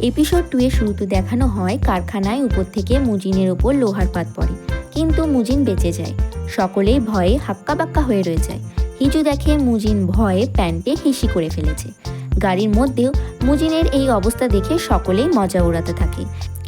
Episode two এর শুরুতে দেখানো হয় কারখানায় উপর থেকে মুজিনের ওপর লোহার পাত পড়ে, কিন্তু মুজিন বেঁচে যায়। সকলেই ভয়ে হাক্কা বাক্কা হয়ে রয়ে যায়। হিজু দেখে মুজিন ভয়ে প্যান্টে হিসি করে ফেলেছে। গাড়ির মধ্যেও মুজিনের এই অবস্থা দেখে সকলেই মজা উড়াতে থাকে।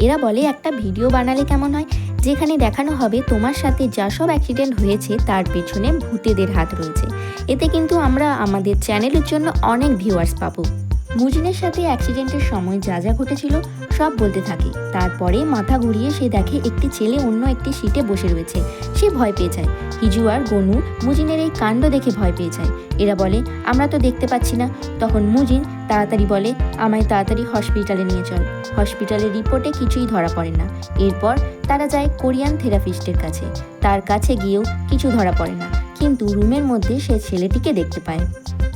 এরা বলে, একটা ভিডিও বানালে কেমন হয়? যেখানে দেখানো হবে তোমার সাথে যা সব অ্যাক্সিডেন্ট হয়েছে, তার পেছনে ভূতেদের হাত রয়েছে। এতে কিন্তু আমরা আমাদের চ্যানেলের জন্য অনেক ভিউয়ার্স পাবো। মুজিনের সাথে অ্যাক্সিডেন্টের সময় যা যা ঘটেছিল, সব বলতে থাকে। তারপরে মাথা ঘুরিয়ে সে দেখে একটি ছেলে অন্য একটি সিটে বসে রয়েছে। সে ভয় পেয়ে যায়। হিজু আর গনু মুজিনের এই কাণ্ড দেখে ভয় পেয়ে যায়। এরা বলে, আমরা তো দেখতে পাচ্ছি না। তখন মুজিন তাড়াতাড়ি বলে, আমায় তাড়াতাড়ি হসপিটালে নিয়ে চল। হসপিটালের রিপোর্টে কিছুই ধরা পড়ে না। এরপর তারা যায় কোরিয়ান থেরাপিস্টের কাছে। তার কাছে গিয়েও কিছু ধরা পড়ে না। কিন্তু রুমের মধ্যে সে ছেলেটিকে দেখতে পায়।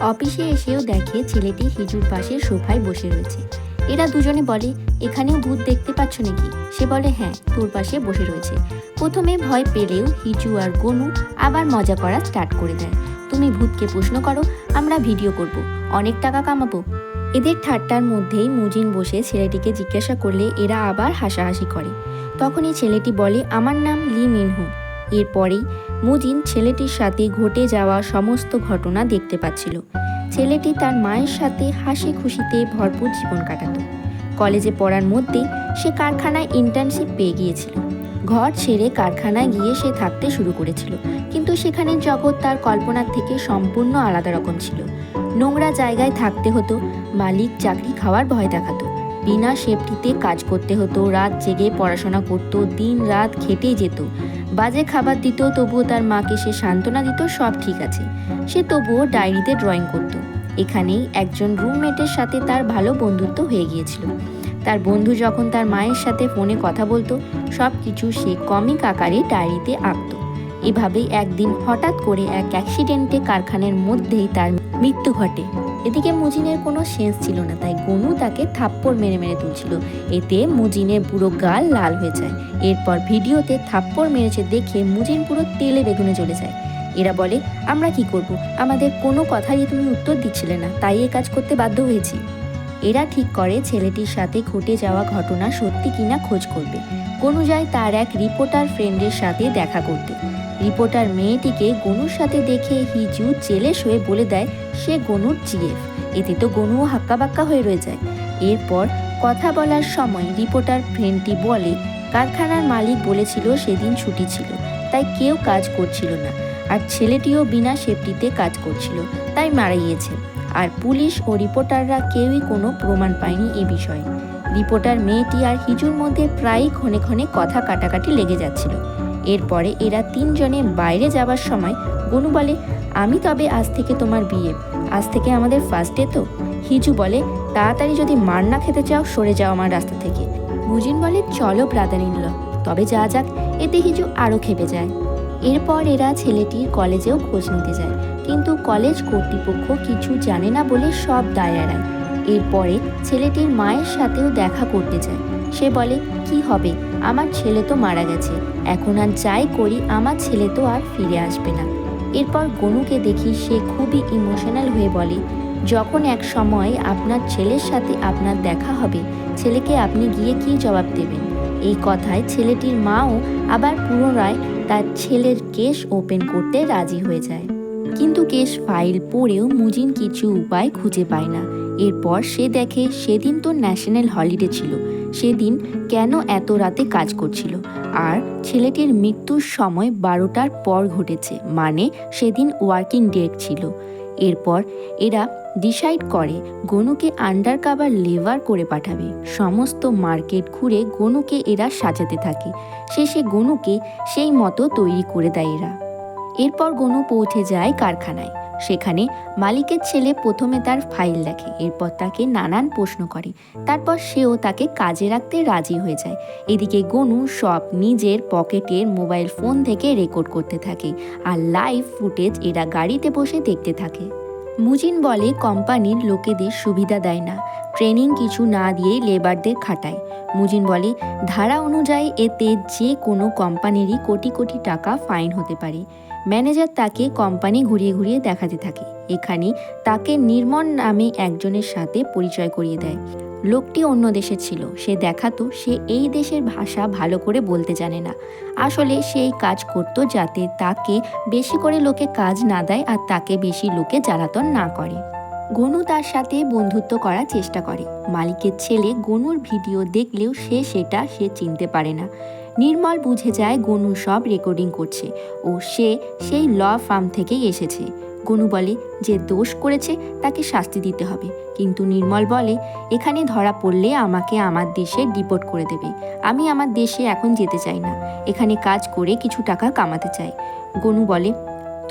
অফিসে এসেও দেখে ছেলেটি হিজুর পাশে সোফায় বসে রয়েছে। এরা দুজনে বলে, এখানেও ভূত দেখতে পাচ্ছ নাকি? সে বলে হ্যাঁ তোর পাশে বসে রয়েছে। প্রথমে ভয় পেলেও হিজু আর গনু আবার মজা করা স্টার্ট করে দেয়। তুমি ভূতকে প্রশ্ন করো, আমরা ভিডিও করব, অনেক টাকা কামাবো। এদের ঠাট্টার মধ্যেই মুজিন বসে ছেলেটিকে জিজ্ঞাসা করলে এরা আবার হাসাহাসি করে। তখনই ছেলেটি বলে, আমার নাম লি মিনহু। এরপরেই মুজিন ছেলেটির সাথে ঘটে যাওয়া সমস্ত ঘটনা দেখতে পাচ্ছিল। ছেলেটি তার মায়ের সাথে হাসি খুশিতে ভরপুর জীবন কাটাতো। কলেজে পড়ার মধ্যে সে কারখানায় ইন্টার্নশিপ পেয়ে গিয়েছিল। ঘর ছেড়ে কারখানায় গিয়ে সে থাকতে শুরু করেছিল। কিন্তু সেখানে জগৎ তার কল্পনার থেকে সম্পূর্ণ আলাদা রকম ছিল। নোংরা জায়গায় থাকতে হতো, মালিক চাকরি খাওয়ার ভয় দেখাতো। বিনা সেফটিতে কাজ করতে হতো, রাত জেগে পড়াশোনা করতো দিন রাত খেটে যেত। বাজে খাবার দিত তবুও তার মাকে সে সান্ত্বনা দিত, সব ঠিক আছে। সে তবুও ডায়েরিতে ড্রয়িং করত। এখানেই একজন রুমমেটের সাথে তার ভালো বন্ধুত্ব হয়ে গিয়েছিল। তার বন্ধু যখন তার মায়ের সাথে ফোনে কথা বলতো সব কিছু সে কমিক আকারে ডায়েরিতে আঁকত। এভাবেই একদিন হঠাৎ করে এক অ্যাক্সিডেন্টে কারখানার মধ্যেই তার মৃত্যু ঘটে। এদিকে মুজিনের কোনো সেন্স ছিল না, তাই গনু তাকে থাপ্পড় মেরে মেরে তুলছিল। এতে মুজিনের পুরো গাল লাল হয়ে যায়। এরপর ভিডিওতে থাপ্পড় মেরেছে দেখে মুজিন পুরো তেলে বেগুনে চলে যায়। এরা বলে, আমরা কি করব? আমাদের কোনো কথারই তুমি উত্তর দিচ্ছিলে না, তাই এ কাজ করতে বাধ্য হয়েছি। এরা ঠিক করে ছেলেটির সাথে ঘটে যাওয়া ঘটনা সত্যি কিনা খোঁজ করবে। গনু যায় তার এক রিপোর্টার ফ্রেন্ডের সাথে দেখা করতে। রিপোর্টার মেয়েটিকে গনুর সাথে দেখে হিজু জেলে শুয়ে বলে দেয়, সে গনুর জিএফ এতে তো গনুও হাক্কা বাক্কা হয়ে রয়ে যায়। এরপর কথা বলার সময় রিপোর্টার ফ্রেন্ডটি বলে, কারখানার মালিক বলেছিল সেদিন ছুটি ছিল, তাই কেউ কাজ করছিল না। আর ছেলেটিও বিনা সেফটিতে কাজ করছিল, তাই মারা গিয়েছে। আর পুলিশ ও রিপোর্টাররা কেউই কোনো প্রমাণ পায়নি এ বিষয়ে। রিপোর্টার মেয়েটি আর হিজুর মধ্যে প্রায়ই ক্ষণে ক্ষণে কথা কাটাকাটি লেগে যাচ্ছিল। এরপরে এরা তিনজনে বাইরে যাবার সময়, গনু বলে, আমি তবে আজ থেকে তোমার বিয়ে। আজ থেকে আমাদের ফার্স্ট ডে তো? হিজু বলে, তাড়াতাড়ি যদি মার না খেতে চাও, সরে যাও আমার রাস্তা থেকে। মুজিন বলে, চলো ব্রাদার ইন ল তবে যা যাক, এতে হিজু আরও খেপে যায়। এরপর এরা ছেলেটির কলেজেও খোঁজ নিতে যায়। কিন্তু কলেজ কর্তৃপক্ষ কিছু জানে না বলে সব দায় এড়ায়। এরপরে ছেলেটির মায়ের সাথেও দেখা করতে যায়। সে বলে, কি হবে? আমার ছেলে তো মারা গেছে। এখন আর যাই করি, আমার ছেলে তো আর ফিরে আসবে না। এরপর গনুকে দেখি সে খুবই ইমোশনাল হয়ে বলে, যখন এক সময় আপনার ছেলের সাথে আপনার দেখা হবে, ছেলেকে আপনি গিয়ে কি জবাব দেবেন? এই কথায় ছেলেটির মাও আবার পুনরায় তার ছেলের কেস ওপেন করতে রাজি হয়ে যায়। কিন্তু কেস ফাইল পড়েও মুজিন কিছু উপায় খুঁজে পায় না। এরপর সে দেখে সেদিন তো ন্যাশনাল হলিডে ছিল। সেদিন কেন এত রাতে কাজ করছিল? আর ছেলেটির মৃত্যুর সময় বারোটার পর ঘটেছে মানে সেদিন ওয়ার্কিং ডেট ছিল। এরপর এরা ডিসাইড করে গনুকে আন্ডার কাভার লেভার করে পাঠাবে। সমস্ত মার্কেট ঘুরে গনুকে এরা সাজাতে থাকে। শেষে গনুকে সেই মতো তৈরি করে দেয় এরা। এরপর গনু পৌঁছে যায় কারখানায়। সেখানে মালিকের ছেলে প্রথমে তার ফাইল দেখে, এরপর তাকে নানান প্রশ্ন করে। তারপর সেও তাকে কাজে রাখতে রাজি হয়ে যায়। এদিকে গনু সব নিজের পকেটের মোবাইল ফোন থেকে রেকর্ড করতে থাকে আর লাইভ ফুটেজ এরা গাড়িতে বসে দেখতে থাকে। মুজিন বলে, কোম্পানির লোকেদের সুবিধা দেয় না। ট্রেনিং কিছু না দিয়েই লেবারদের খাটায়। মুজিন বলে, ধারা অনুযায়ী এতে যে কোনো কোম্পানিরই কোটি কোটি টাকা ফাইন হতে পারে। ম্যানেজার তাকে কোম্পানি ঘুরিয়ে ঘুরিয়ে দেখাতে থাকে। এখানে তাকে নির্মল নামে একজনের সাথে পরিচয় করিয়ে দেয়। লোকটি অন্য দেশে ছিল। সে দেখাতো, সে এই দেশের ভাষা ভালো করে বলতে জানে না। আসলে সেই কাজ করতো যাতে তাকে বেশি করে লোকে কাজ না দেয় আর তাকে বেশি লোকে জ্বালাতন না করে। গনু তার সাথে বন্ধুত্ব করার চেষ্টা করে। মালিকের ছেলে গনুর ভিডিও দেখলেও সে সেটা সে চিনতে পারে না। নির্মল বুঝে যায় গনু সব রেকর্ডিং করছে। ও সে সেই ল ফার্ম থেকেই এসেছে। গনু বলে, যে দোষ করেছে তাকে শাস্তি দিতে হবে। কিন্তু নির্মল বলে, এখানে ধরা পড়লে আমাকে আমার দেশে ডিপোর্ট করে দেবে। আমি আমার দেশে এখন যেতে চাই না। এখানে কাজ করে কিছু টাকা কামাতে চাই। গনু বলে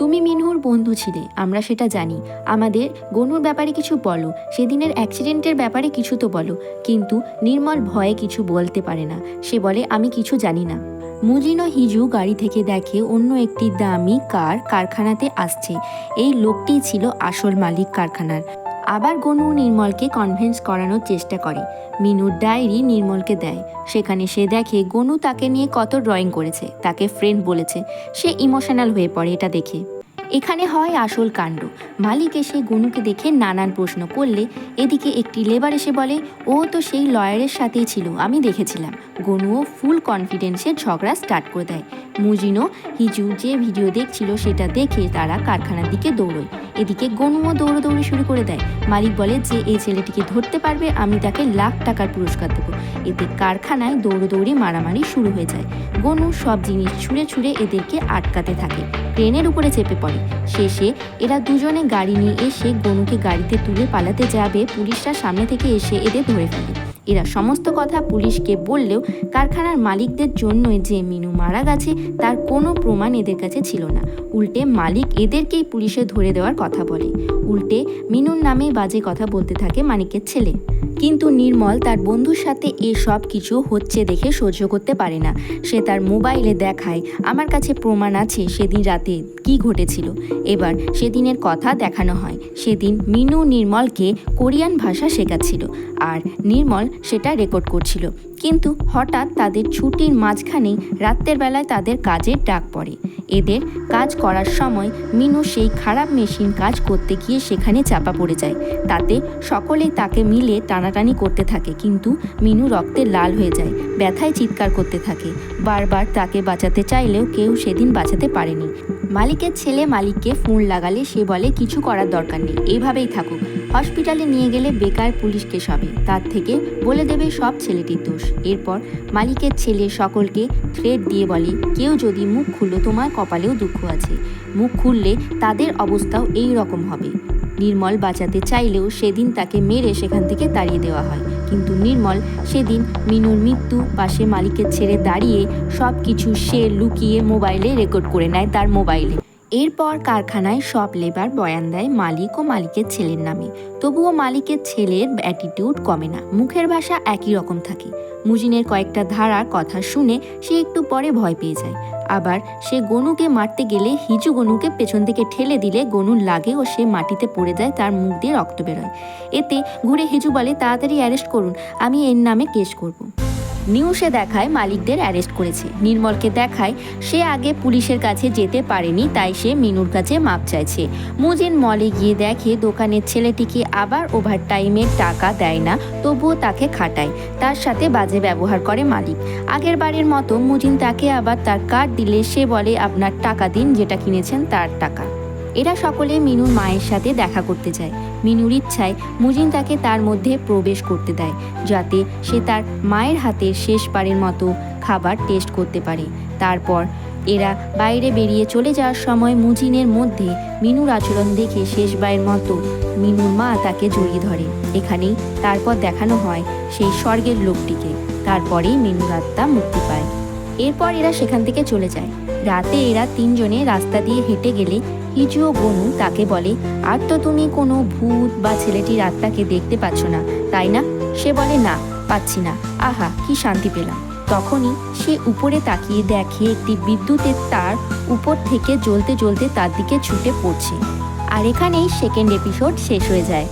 তুমি মিনহুর বন্ধু ছিলে, আমরা সেটা জানি। আমাদের গনুর ব্যাপারে কিছু বলো, সেদিনের অ্যাক্সিডেন্টের ব্যাপারে কিছু তো বলো, কিন্তু নির্মল ভয়ে কিছু বলতে পারে না। সে বলে, আমি কিছু জানি না। মুজিনো হিজু গাড়ি থেকে দেখে অন্য একটি দামি কার কারখানাতে আসছে। এই লোকটি ছিল আসল মালিক কারখানার। আবার গনু নির্মলকে কনভিন্স করানোর চেষ্টা করে। মিনুর ডায়েরি নির্মলকে দেয়। সেখানে সে দেখে গনু তাকে নিয়ে কত ড্রয়িং করেছে, তাকে ফ্রেন্ড বলেছে। সে ইমোশনাল হয়ে পড়ে এটা দেখে। এখানে হয় আসল কাণ্ড। মালিক এসে গনুকে দেখে নানান প্রশ্ন করলে, এদিকে একটি লেবার এসে বলে, ও তো সেই লয়ারের সাথেই ছিল, আমি দেখেছিলাম। গনুও ফুল কনফিডেন্সে ঝগড়া স্টার্ট করে দেয়। মুজিনও, হিজু যে ভিডিও দেখছিল সেটা দেখে তারা কারখানার দিকে দৌড়য়। এদিকে গনুও দৌড়োদৌড়ি শুরু করে দেয়। মালিক বলে যে, এই ছেলেটিকে ধরতে পারবে, আমি তাকে লাখ টাকার পুরস্কার দেবো। এতে কারখানায় দৌড়োদৌড়ি মারামারি শুরু হয়ে যায়। গনু সব জিনিস ছুঁড়ে ছুঁড়ে এদেরকে আটকাতে থাকে। ট্রেনের উপরে চেপে পড়ে। শেষে এরা দুজনে গাড়ি নিয়ে এসে গনুকে গাড়িতে তুলে পালাতে যাবে। পুলিশরা সামনে থেকে এসে এদের ধরে ফেলে। এরা সমস্ত কথা পুলিশকে বললেও কারখানার মালিকদের জন্যই যে মিনু মারা গেছে, তার কোনো প্রমাণ এদের কাছে ছিল না। উল্টে মালিক এদেরকেই পুলিশে ধরে দেওয়ার কথা বলে। উল্টে মিনুর নামে বাজে কথা বলতে থাকে মানিকের ছেলে। কিন্তু নির্মল তার বন্ধুর সাথে এসব কিছু হচ্ছে দেখে সহ্য করতে পারে না। সে তার মোবাইলে দেখায়, আমার কাছে প্রমাণ আছে, সেদিন রাতে কি ঘটেছিল। এবার সেদিনের কথা দেখানো হয়। সেদিন মিনু নির্মলকে কোরিয়ান ভাষা শেখাচ্ছিল আর নির্মল সেটা রেকর্ড করছিল। কিন্তু হঠাৎ তাদের ছুটির মাঝখানেই রাত্রের বেলায় তাদের কাজের ডাক পড়ে। এদের কাজ করার সময় মিনু সেই খারাপ মেশিন কাজ করতে গিয়ে সেখানে চাপা পড়ে যায়। তাতে সকলেই তাকে মিলে টানাটানি করতে থাকে কিন্তু মিনু রক্তে লাল হয়ে যায়, ব্যথায় চিৎকার করতে থাকে। বারবার তাকে বাঁচাতে চাইলেও কেউ সেদিন বাঁচাতে পারেনি। মালিকের ছেলে মালিককে ফোন লাগালে সে বলে, কিছু করার দরকার নেই, এইভাবেই থাকুক। হসপিটালে নিয়ে গেলে বেকার পুলিশকে সবে তার থেকে বলে দেবে সব ছেলেটির দোষ। এরপর মালিকের ছেলে সকলকে থ্রেড দিয়ে বলে, কেউ যদি মুখ খুললো, তোমার কপালেও দুঃখ আছে। মুখ খুললে তাদের অবস্থাও এই রকম হবে। নির্মল বাঁচাতে চাইলেও সেদিন তাকে মেরে সেখান থেকে তাড়িয়ে দেওয়া হয়। কিন্তু নির্মল সেদিন মিনুর মৃত্যু, পাশে মালিকের ছেড়ে দাঁড়িয়ে সব কিছু সে লুকিয়ে মোবাইলে রেকর্ড করে নেয় তার মোবাইলে। এরপর কারখানায় সব লেবার বয়ান দেয় মালিক ও মালিকের ছেলের নামে। তবুও মালিকের ছেলের অ্যাটিটিউড কমে না। মুখের ভাষা একই রকম থাকে। মুজিনের কয়েকটা ধারার কথা শুনে সে একটু পরে ভয় পেয়ে যায়। আবার সে গনুকে মারতে গেলে হিজু গনুকে পেছন থেকে ঠেলে দিলে গনুর লাগে ও সে মাটিতে পড়ে যায়, তার মুখ দিয়ে রক্ত বেরোয়। এতে ঘুরে হিজু বলে, তাড়াতাড়ি অ্যারেস্ট করুন, আমি এর নামে কেস করব। নিউজে দেখায় মালিকদের অ্যারেস্ট করেছে। নির্মলকে দেখায় সে আগে পুলিশের কাছে যেতে পারেনি, তাই সে মিনুর কাছে মাপ চাইছে। মুজিন মলে গিয়ে দেখে দোকানের ছেলেটিকে আবার ওভার টাইমের টাকা দেয় না, তবুও তাকে খাটায়। তার সাথে বাজে ব্যবহার করে মালিক। আগের বারের মতো মুজিন তাকে আবার তার কার্ড দিলে সে বলে, আপনার টাকা দিন, যেটা কিনেছেন তার টাকা। এরা সকলে মিনুর মায়ের সাথে দেখা করতে যায়। মিনুর ইচ্ছায় মুজিন তাকে তার মধ্যে প্রবেশ করতে দেয়, যাতে সে তার মায়ের হাতের শেষবারের মতো খাবার টেস্ট করতে পারে। তারপর এরা বাইরে বেরিয়ে চলে যাওয়ার সময় মুজিনের মধ্যে মিনুর আচরণ দেখে শেষ শেষবারের মতো মিনুর মা তাকে জড়িয়ে ধরে। এখানেই তারপর দেখানো হয় সেই স্বর্গের লোকটিকে। তারপরেই মিনুর আত্মা মুক্তি পায়। এরপর এরা সেখান থেকে চলে যায়। রাতে এরা তিনজনে রাস্তা দিয়ে হেঁটে গেলে হিজু ও গনু তাকে বলে, আর তো তুমি কোনো ভূত বা ছেলেটির আত্মাকে দেখতে পাচ্ছ না, তাই না? সে বলে, না, পাচ্ছি না। আহা, কি শান্তি পেলাম। তখনই সে উপরে তাকিয়ে দেখে একটি বিদ্যুতের তার উপর থেকে জ্বলতে জ্বলতে তার দিকে ছুটে পড়ছে। আর এখানেই সেকেন্ড এপিসোড শেষ হয়ে যায়।